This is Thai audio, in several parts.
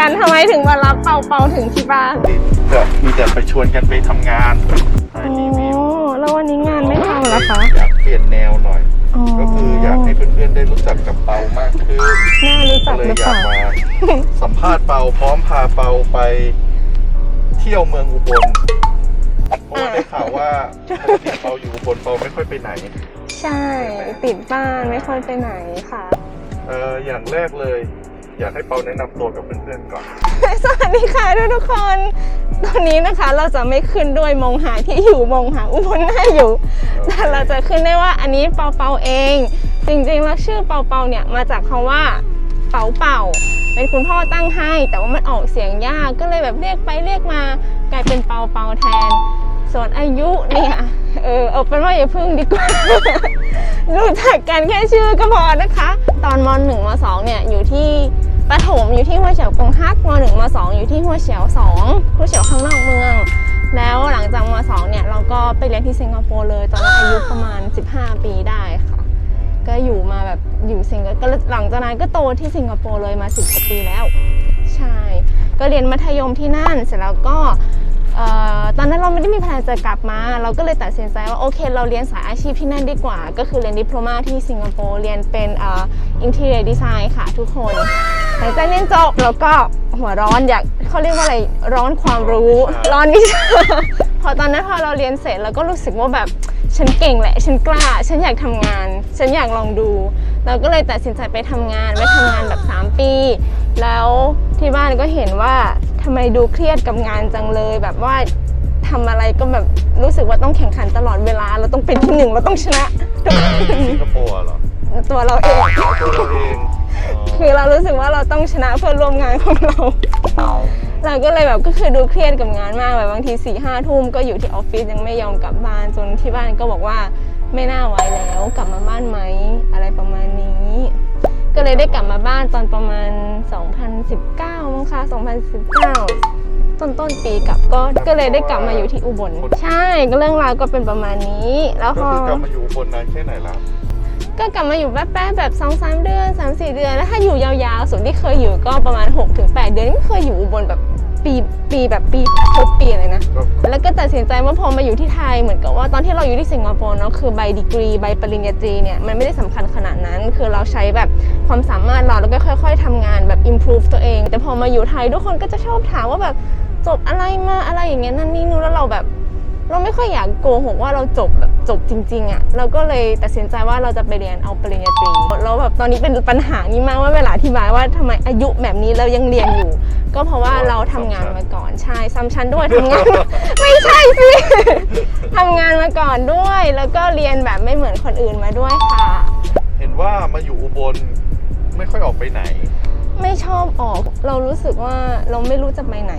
กันทำไมถึงมารับเปาเปาถึงที่บ้านจะมีแต่ไปชวนกันไปทำงานถ่ายโอ้รีวิวแล้ววันนี้งานไม่ทำเหรอคะ อยากเปลี่ยนแนวหน่อยก็คืออยากให้เพื่อนๆได้รู้จักกับเปามากขึ้นน่ารู้จัก็กเลยหรืออเปยากล่า มาสัมภาษณ์เปาพร้อมพาเปาไป เที่ยวเมืองอุบลเพราะว่าได้ข่าวว่าปกติเปาอยู่อุบลเปาไม่ค่อยไปไหน ใช่ ติดบ้านไม่ค่อยไปไหนค่ะ เอออย่างแรกเลย อยากให้เปาแนะนำตัวกับเพื่อนๆก่อน สวัสดีค่ะทุกทุกๆคน ตอนนี้นะคะเราจะไม่ขึ้นด้วยมองหาที่อยู่มองหาอุบลหน้าอยู่ แต่เราจะขึ้นได้ว่าอันนี้เปาเปาเอง จริงๆแล้วชื่อเปาเปาเนี่ยมาจากคำว่า เป่าเป่า เป็นคุณพ่อตั้งให้ แต่ว่ามันออกเสียงยากก็เลยแบบเรียกไปเรียกมากลายเป็นเปาเปาแทน ส่วนอายุเนี่ยเออเอาเป็นว่าอย่าพึ่งดีกว่า รู้จักกันแค่ชื่อก็พอนะคะ ตอนม .1 ม .2 เนี่ยอยู่ที่ ประถมอยู่ที่หัวเฉียวกงฮักม .1 ม .2 อยู่ที่หัวเฉียว2หัวเฉียวข้างนอกเมือง แล้วหลังจากม .2 เนี่ยเราก็ไปเรียนที่สิงคโปร์เลย ตอนนั้นอายุประมาณ 15 ปีได้ค่ะ ก็อยู่มาแบบอยู่สิงคโปร์หลังจากนั้นก็โตที่สิงคโปร์เลยมา10กว่าปีแล้ว ใช่ ก็เรียนมัธยมที่นั่นเสร็จแล้วก็ตอนนั้นเราไม่ได้มีแผนจะกลับมา เราก็เลยตัดสินใจว่าโอเค เราเรียนสายอาชีพที่นั่นดีกว่า ก็คือเรียนดิโลมาที่สิงคโปร์เรียนเป็นอินเท i ร์เน็ตดีไซน์ค่ะทุกคน หลังจากเรียนจบแล้วก็หัวร้อนอยากเขาเรียกว่าอะไรร้อนความรู้ ร้อนวิชาพอตอนนั้นพอเราเรียนเสร็จเราก็รู้สึกว่าแบบฉันเก่งแหละ ฉันกล้า ฉันอยากทำงาน ฉันอยากลองดู เราก็เลยตัดสินใจไปทำงานไปทำงานแบบ 3 ปี แล้วที่บ้านก็เห็นว่าทำไมดูเครียดกับงานจังเลย แบบว่าทำอะไรก็แบบรู้สึกว่าต้องแข่งขันตลอดเวลา เราต้องเป็นที่หนึ่งเราต้องชนะทุกคนสิงคโปร์เหรอ ตัวเราเองตัวเราเองอ๋อ คือเรารู้สึกว่าเราต้องชนะเพื่อนร่วมงานของเรา เราก็เลยแบบก็คือดูเครียดกับงานมากแบบบางทีสี่ห้าทุ่มก็อยู่ที่ออฟฟิศยังไม่ยอมกลับบ้านจนที่บ้านก็บอกว่าไม่น่าไว้แล้วกลับมาบ้านไหมอะไรประมาณนี้ ก็เลยได้กลับมาบ้านตอนประมาณ 2019มั้งคะ2019ต้นต้นๆปีกลับก็ก็เลยได้กลับมาอยู่ที่อุบล ใช่ก็เรื่องราวก็เป็นประมาณนี้ แล้วก็พอคือกลับมาอยู่อุบนนานแค่ไหนแล้ว ก็กลับมาอยู่แป๊บๆแบบ2อสเดือน3 4 เดือน แล้วถ้าอยู่ยาวๆส่วนที่เคยอยู่ก็ประมาณ 6-8 เดือนไม่เคยอยู่อุบนแบบปีปีแบบปีครบปีเลยนะก็แล้วก็ตัดสินใจว่าพอมาอยู่ที่ไทยเหมือนกับว่าตอนที่เราอยู่ที่สิงคโปร์เนาะคือใบดีกรีใบปริญญาตรีเนี่ยมันไม่ได้สำคัญขนาดนั้น คือเราใช้แบบความสามารถเราแล้วก็ค่อย ๆทำงานแบบ improve ตัวเอง แต่พอมาอยู่ไทยทุกคนก็จะชอบถามว่าแบบจบอะไรมาอะไรอย่างเงี้ยนั่นนี่นู่นแล้วเราแบบ เราไม่ค่อยอยากโกหกว่าเราจบแบบจบจริงๆอะ่ะเราก็เลยตัดสินใจว่าเราจะไปเรียนเอาปริญญาตรีแล้วแบบตอนนี้เป็นปัญหานี้มากว่าเวลาอธิบายว่าทำไมอายุแบบนี้เรายังเรียนอยู่ ก็เพราะว่าเราทำงานมาก่อนใช่ซ้ำชั้นด้วยทำงาน ไม่ใช่สิทำงานมาก่อนด้วย แล้วก็เรียนแบบไม่เหมือนคนอื่นมาด้วยค่ะ เห็นว่ามาอยู่อุบลไม่ค่อยออกไปไหนไม่ชอบออกเรารู้สึกว่าเราไม่รู้จะไปไหน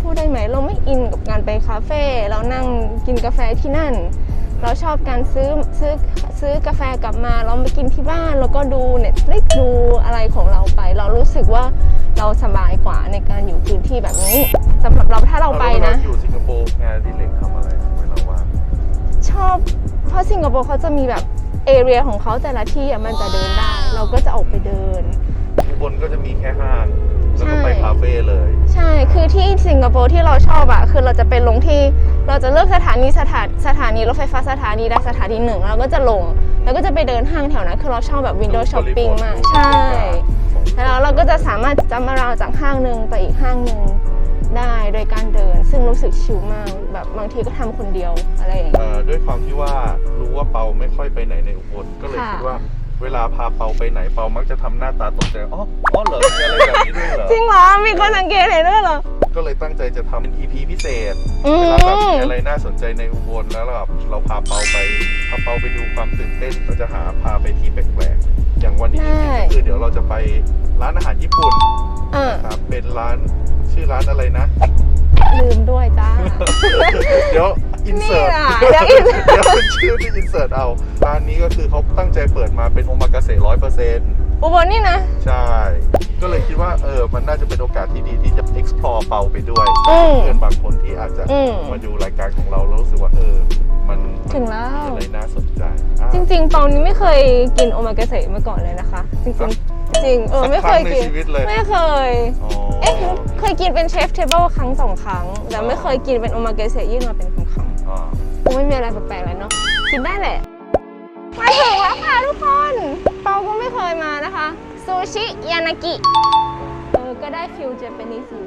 พูดได้ไหมเราไม่อินกับการไปคาเฟ่เรานั่งกินกาแฟที่นั่น เราชอบการซื้อซื้อซื้อกาแฟกลับมาเรามากินที่บ้านแล้วก็ดูเน็ตฟลิกดูอะไรของเราไป เรารู้สึกว่าเราสบายกว่าในการอยู่พื้นที่แบบนี้สำหรับเราถ้าเราไปนะแล้วเวลาอยู่สิงคโปร์งานอดิเรกทำอะไรเวลาว่างชอบ เพราะสิงคโปร์เขาจะมีแบบเอเรียของเขาแต่ละที่อะมันจะเดินได้ เราก็จะออกไปเดินอุ บลก็จะมีแค่ห้างแล้วก็ใช่ไปคาเฟ่เลย ใช่คือที่สิงคโปร์ที่เราชอบอะคือเราจะไปลงที่เราจะเลือกสถานีสถานสถานีรถไฟฟ้าสถานีใดสถานีหนึ่งเราก็จะลง แล้วก็จะไปเดินห้างแถวนั้นคือเราชอบแบบวินโดว์ช้อปปิ้งมากใช่แล้วเราก็จะสามารถจำมาราวจากห้างหนึ่งไปอีกห้างหนึ่งได้โดยการเดิน ซึ่งรู้สึกชิลมากแบบบางทีก็ทำคนเดียวอะไรอย่างเงี้ยเอ่อด้วยความที่ว่ารู้ว่าเปาไม่ค่อยไปไหนในอุบลก็เลยค่ะคิดว่า เวลาพาเปาไปไหนเปามักจะทำหน้าตาตกใจอ๋ออ๋อเหรอมีอะไรแบบนี้ด้วยเหรอจริงเหรอ มีคนสังเกตเห็นด้วยเหรอ ก็เลยตั้งใจจะทำเป็น EP พิเศษ อืเวมลาแบบมีอะไรน่าสนใจในอุบลแล้วเราแบบเราพาเปาไปพาเปาไปดูความตื่นเต้นเราจะหาพาไปที่แปลกๆอย่างวันนี้ได้ก็คือเดี๋ยวเราจะไปร้านอาหารญี่ปุ่นเออครับเป็นร้านชื่อร้านอะไรนะ ลืมด้วยจ้า เดี๋ยว อินเสิร์ตนี่อะเดี๋ยว insert เดี๋ยวเป็นชื่อที่อินเสิร์ตเอาร้านนี้ก็คือเขาตั้งใจเปิดมาเป็นโอมากาเสะร้อยเปอร์เซ็นต์อุบลนี่นะใช่ ก็เลยคิดว่าเออมันน่าจะเป็นโอกาสที่ดีที่จะ explore เปาไปด้วยอืม เพื่อนบางคนที่อาจจะอืม มาดูรายการของเราแล้วรู้สึกว่าเออ มันถึงแล้ว มีอะไรน่าสนใจอะ จริงๆเปานี้ไม่เคยกินโอมากาเสะมาก่อนเลยนะคะ จริงๆ จริง เออ สักไม่คเครั้ยงในกินชีวิตเลย ไม่เคย อ๋อ เอ๊ะเคยกินเป็นเชฟเทเบิลครั้งสองครั้ง แต่ไม่เคยกินเป็นโอมาเกเสะยื่นมาเป็นคำคำอ๋อๆค งไม่มีอะไรแปลกๆแล้วเนาะกินได้แหละมาถึงแล้วค่ะทุกคนเปาก็ไม่เคยมานะคะซูชิยานากิเออก็ได้ฟิลเจแปนิสอยู่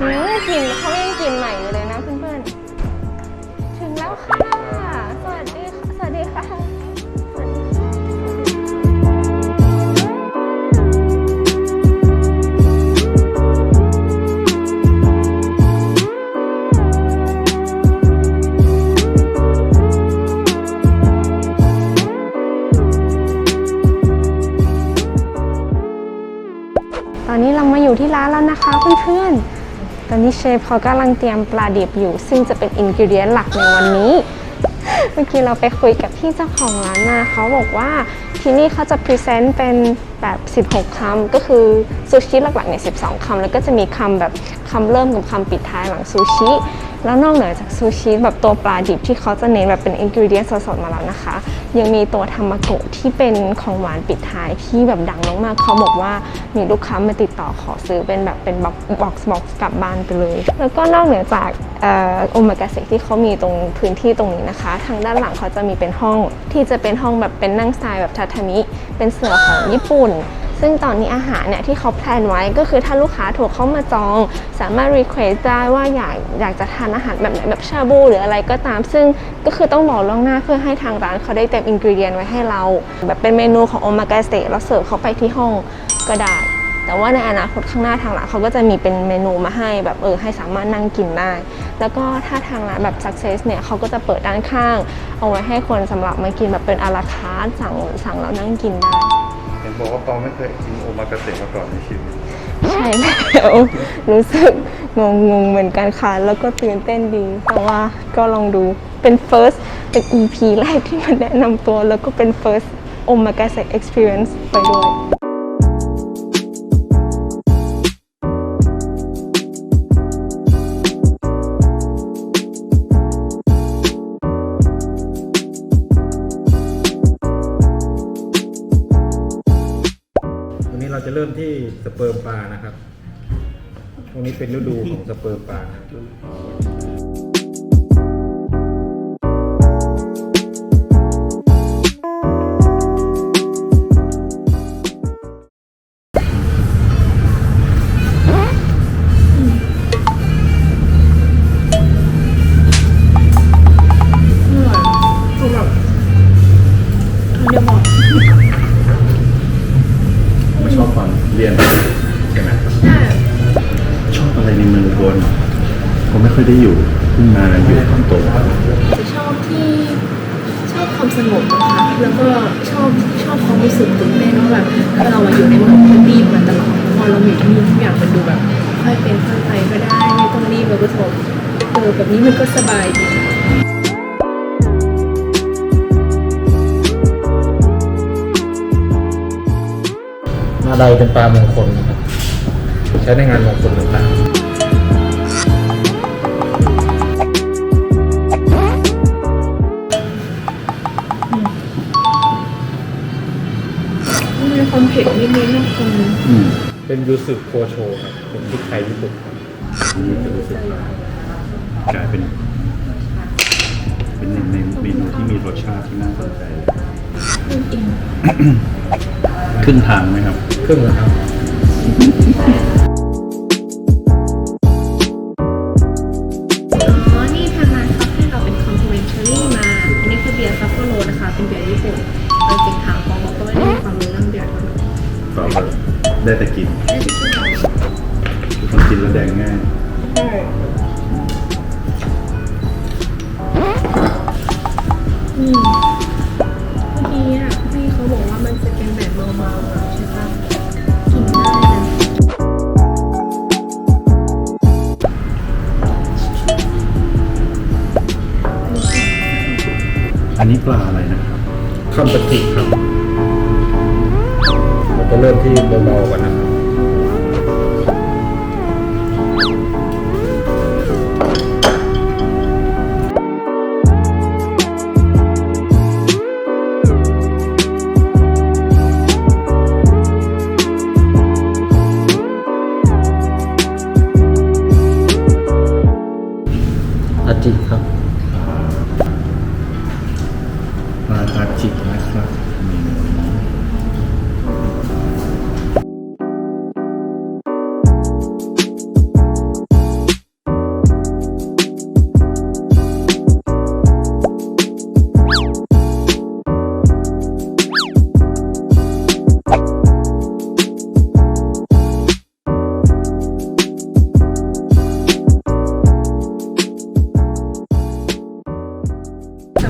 อืมกลินเขายังกลินใหม่อยู่เลยนะเพื่อนๆถึงแล้วค่ะ เพื่อนๆ ตอนนี้เชฟเขากำลังเตรียมปลาดิบอยู่ ซึ่งจะเป็นอินกิวเดียนหลักในวันนี้ เมื่อกี้เราไปคุยกับพี่เจ้าของร้านมาเขาบอกว่าที่นี่เขาจะพรีเซนต์เป็นแบบ 16 คำ ก็คือซูชิหลักๆเนี่ย12 คำ แล้วก็จะมีคำแบบคำเริ่มกับคำปิดท้ายหลังซูชิ แล้วนอกเหนือจากซูชิแบบตัวปลาดิบที่เขาจะเน้นแบบเป็นอินกิวเดียนสดๆมาแล้วนะคะ ยังมีตัวทามโกะที่เป็นของหวานปิดท้ายที่แบบดังมากๆเขาบอกว่ามีลูกค้ามาติดต่อขอซื้อเป็นแบบเป็นบ็อกบ็อกซ์บ็อกซ์กลับบ้านไปเลย แล้วก็นอกเหนือจากอ่อโอมากาเสะที่เขามีตรงพื้นที่ตรงนี้นะคะ ทางด้านหลังเขาจะมีเป็นห้องที่จะเป็นห้องแบบเป็นนั่งสไตล์แบบทาทามิเป็นเสือของญี่ปุ่น ซึ่งตอนนี้อาหารเนี่ยที่เขาแพลนไว้ก็คือถ้าลูกค้าถูกเข้ามาจอง สามารถรีเควสได้ว่าอยากอยากจะทานอาหารแบบไหนแบบชาบูหรืออะไรก็ตาม ซึ่งก็คือต้องบอกล่วงหน้าเพื่อให้ทางร้านเขาได้เต็มอินก e เดียนไว้ให้เรา แบบเป็นเมนูของโอมากาเสะแล้วเสิร์ฟเขาไปที่ห้องก็ได้ แต่ว่าในอนาคตข้างหน้าทางร้านเขาก็จะมีเป็นเมนูมาให้แบบเออให้สามารถนั่งกินได้ แล้วก็ถ้าทางร้านแบบ success เนี่ยเขาก็จะเปิดด้านข้าง เอาไว้ให้คนสำหรับมากินแบบเป็นอาราคาร์สั่งสั่งแล้วนั่งกินได้ ห็นบอกว่าตอไม่เคยกินโอมากาเสะมาก่อนในชีวิตใช่แล้วรู้สึกงงงงเหมือนกันค่ะ แล้วก็ตื่นเต้นดี แต่ว่าก็ลองดูเป็น first เป็น EP แรกที่มันแนะนำตัว แล้วก็เป็น first โอมากาเสะ experience ไปด้วย เริ่มที่สเปิร์มปลานะครับ ตรงนี้เป็นฤดูของสเปิร์มปลานะครับ พอเราอยู่ที่นี่ทุกอย่างมันดูแบบค่อยเป็นค่อยไปก็ได้ ไม่ต้องรีบเราก็สงบเออแบบนี้มันก็สบายดีมาไดเป็นปลามงคลนะครับ ใช้ในงานมงคลต่างมีความเผ็ดนิดๆนะคุณอืมๆ เป็นยูสึโคโชครับเป็นพริกไทยญี่ปุ่นครับจะรู้สึกกลายเป็น เป็นหนึ่งในเมนูที่มีรสชาติที่น่าสนใจอิ่มขึ้นทางไหมครับ ครึ่งนะครับ อืมเมื่อกี้อะพี่เขาบอกว่ามันจะเป็นแบบเมาๆอะใช่ปะกินได้นะอันนี้ปลาอะไรนะครับคัมปะติครับเราก็เริ่มที่เบาๆก่อนนะครับ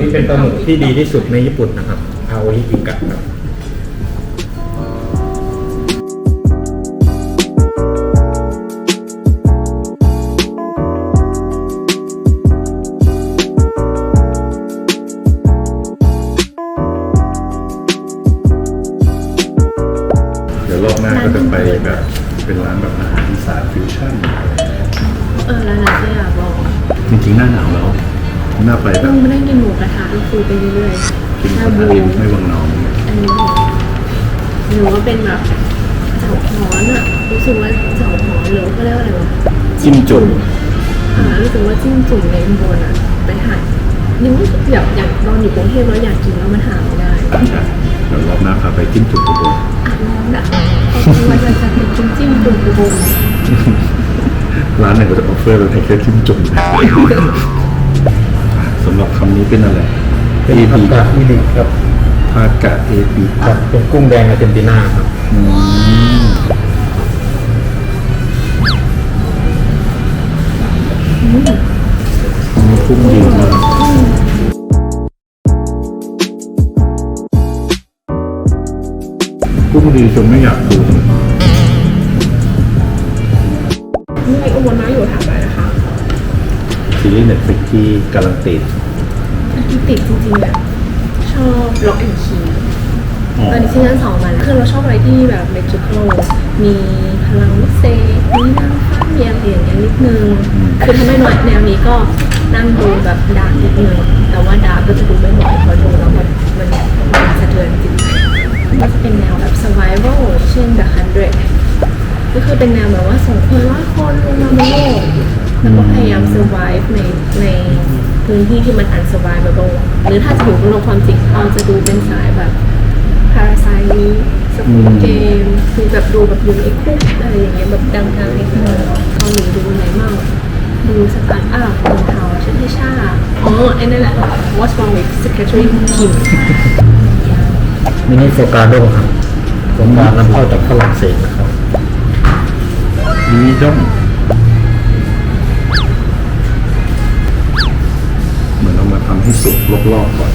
นี่เป็นปลาหมึกที่ดีที่สุดในญี่ปุ่นนะครับอาโอฮิอิกะครับเดี๋ยวรอบหน้าก็จะไปแบบเป็นร้านแบบอาหารอีสานฟิวชั่น เออแล้วนะก็อยากลองจริงๆหน้าหนาวแล้ว น่าไปแบต้บองมานั่งกินหมูกระทะแล้วคุยไปเรื่อยกินๆคชานบูอาริมไม่วังนองเนี่ยอันนี้หรือว่าเป็นแบบเจ้าหอนอะรู้สึกว่าเจ้าหอนหรือว่าเขาเรียกว่าอะไรวะจิ้มจุ่มอ่ารู้สึกว่าจิ้มจุ่มในอุบลอะไปหายังไม่อยากอยากตอนอยู่กรุงเทพแล้วอยากกินแล้วมันหาไม่ได้ใช่เดี๋ยวรอบหน้าพาไปจิ้มจุ่มอุบลอะลองนะเขาคิดว่าจะจะเป็นจิ้มจิ้มจุ่มอุบลร้านไหนก็จะออฟเฟอร์เราแค่จิ้มจุ่มสำหรับคำ นี้เป็นอะไรเป็น A ผั B กกาดอิริครับพากะ A B ครับเป็นกุ้งแดงอาร์เจนตินาครับอืมมีคุ้มดีมากกุ้งดีจนไม่อยากดูนี่อุบลน้อยอยู่แถวไหนนะคะซีรีส์เน็ตฟลิกที่การันตี ที่ติดจริงๆอะชอบล็อกแอนคีตอนนี้ซีซั่นสองมันคือเราชอบอะไรที่แบบเมจิคอลมีพลังวิเศษมีนางฟ้ามีอะไรอย่างเงี้ยนิดนึง คือถ้าไม่หน่อยแนวนี้ก็นั่งดูแบบดาร์กนิดนึง แต่ว่าดาร์กก็จะดูไม่บ่อยเพราะดูแล้วมันมันมันสะเทือนจิตใจก็จะเป็นแนวแบบ survival เช่น The Hundred ก็คือเป็นแนวแบบว่าส่งคนร้อยคนลงมาบนโลกแล้วก็พยายาม survive ในในพื้นที่ที่มัน unsurvivable หรือถ้าจะอยู่บนโลกความจริงเราจะดูเป็นสายแบบ Parasite สกูเกมคือแบบดูแบบอยู่ในคุกอะไรอย่างเงี้ยแบบดังๆนิดนึงเกาหลีดูไหนมากดูสตาร์ทอัพรองเท้าเช่นที่ชาอ๋อไอ้นั่นแหละ What's wrong with Secretary Kim มินิโฟกาโดครับโฟกานำเข้าจากฝรั่งเศสนะครับ มีด้อมเหมือนเอามาทำให้สุกรอบๆก่อน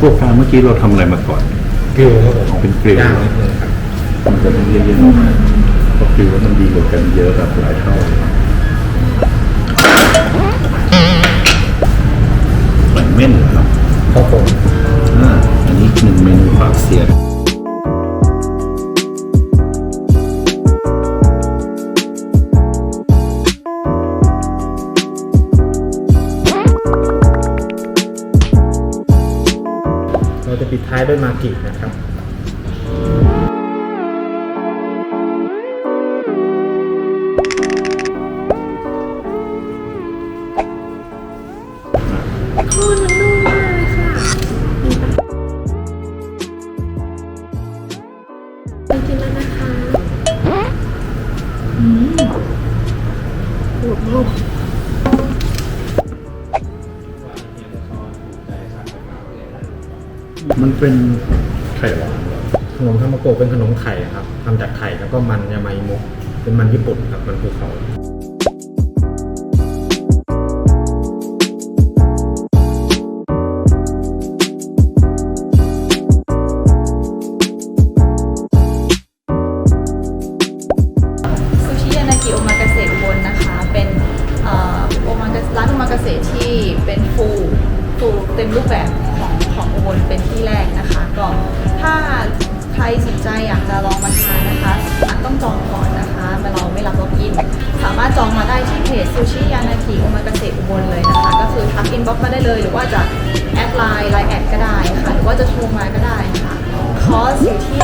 พวกฟางเมื่อกี้เราทำอะไรมาก่อน กริลครับผมเป็นกริลย่างนิดนึงครับมันจะเย็นๆออกมาเพราะคิดว่ามันดีกว่ากันเยอะแบบหลายเท่าหอยเม่นเหรอครับครับผม อ่าอันนี้หนึ่งเมนูฝากเสีย ท้ายด้วยมากินะครับ มันเป็นไข่หวานขนมทามาโกะเป็นขนมไข่ครับทำจากไข่แล้วก็มันยามาอิมุเป็นมันญี่ปุ่นครับมันภูเขา สนใจอยากจะลองมาทานนะคะอาจต้องจองก่อนนะคะมาเราไม่รับล็อกอิน สามารถจองมาได้ที่เพจซูชิยานากิโอมากาเสะอุบลเลยนะคะ ก็คือทักอินบ็อกมาได้เลย หรือว่าจะแอดไลน์ไลน์แอดก็ได้ค่ะ หรือว่าจะโทรมาก็ได้ค่ะคอสอยู่ที่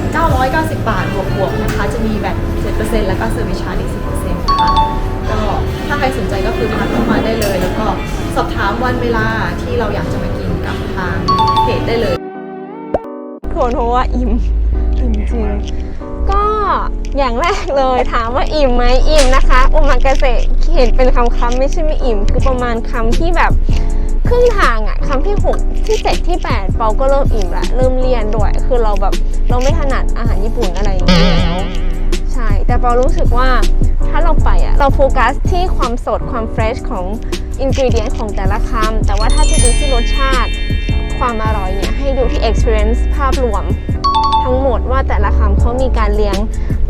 1,990 บาทบวกๆนะคะ จะมีแบบ7%แล้วก็เซอร์วิสชาร์จอีก10%นะคะก็ถ้าใครสนใจก็คือทักเข้ามาได้เลย แล้วก็สอบถามวันเวลาที่เราอยากจะมากินกับทางเพจได้เลย คนเพราะว่าอิ่มอิ่มจริงก็อย่างแรกเลยถามว่าอิ่มไหมอิ่มนะคะอุมากาเสะเห็นเป็นคำคำๆไม่ใช่ไม่อิ่ม คือประมาณคำที่แบบครึ่งทางอะคำที่หกที่เจ็ดที่แปดเปาก็เริ่มอิ่มละเริ่มเรียนด้วย คือเราแบบเราไม่ถนัดอาหารญี่ปุ่นอะไรอย่างเงี้ยแล้วใช่ แต่เปารู้สึกว่าถ้าเราไปอะเราโฟกัสที่ความสดความเฟรชของอินก e เดียนของแต่ละคำแต่ว่าถ้าจะดูที่รสชาติ ความอร่อยเนี่ยให้ดูที่ experience ภาพรวม ทั้งหมดว่าแต่ละคำเขามีการเลี้ยง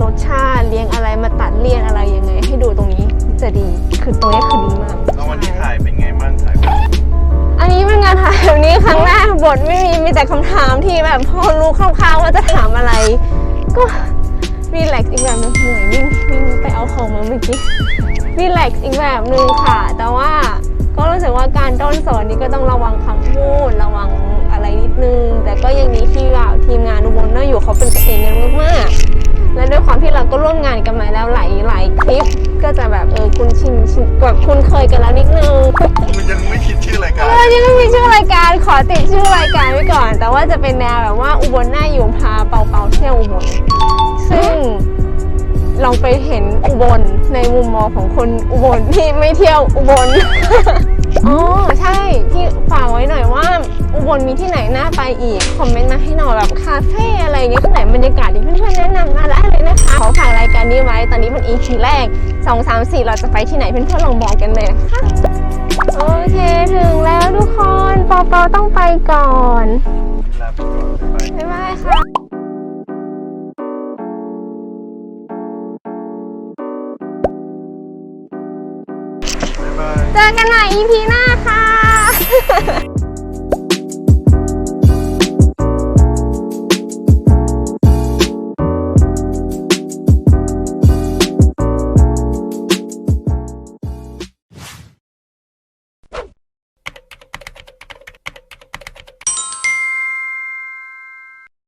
รสชาติเลี้ยงอะไรมาตัดเลี่ยนอะไรยังไง ให้ดูตรงนี้จะดี คือตรงนี้คือดีมากแล้ววันนี้ถ่ายเป็นไงบ้างถ่ายอันนี้เป็นงานถ่ายแบบนี้ครั้งแรกบทไม่มีมีแต่คำถามที่แบบพอรู้คร่าวๆว่าจะถามอะไร ก็รีแลกซ์อีกแบบหนึงเหนื่อยวิ่งวิ่งไปเอาของมาเมื่อกี้รีแลกซ์อีกแบบหนึงค่ะ แต่ว่า ก็รู้สึกว่าการต้นสอนนี้ก็ต้องระวังคำพูดระวังอะไรนิดนึง แต่ก็ยังดีที่ว่าทีมงานอุบลน่าอยู่เขาเป็นกันเองกันมากๆและด้วยความที่เราก็ร่วมงานกันมาแล้วหลายหลายคลิป ก็จะแบบเออคุ้นชินชินแบบคุ้นเคยกันแล้วนิดนึงมันยังไม่คิดชื่อรายการเออยังไม่มีชื่อรายการขอติดชื่อรายการไว้ก่อน แต่ว่าจะเป็นแนวแบบว่าอุบลหน้าอยู่พาเปาเปาเที่ยวอุบลซึ่ง ลองไปเห็นอุบลในมุมมองของคนอุบลที่ไม่เที่ยวอุบล อ๋อใช่ที่ฝากไว้หน่อยว่า อุบลมีที่ไหนน่าไปอีก คอมเมนต์มาให้หน่อยแบบคาเฟ่อะไรเงี้ยที่ไหนบรรยากาศดีเพื่อนๆแนะนำมาได้เลยนะคะ ขอฝากรายการนี้ไว้ ตอนนี้มัน EP แรก 2 3 4 เราจะไปที่ไหนเพื่อนๆลองบอกกันเลยนะคะโอเคถึงแล้วทุกคนปอปอต้องไปก่อนลาไปก่อนบ๊ายบายบ๊ายบายค่ะ เจอกันใหม่ EP หน้าค่ะ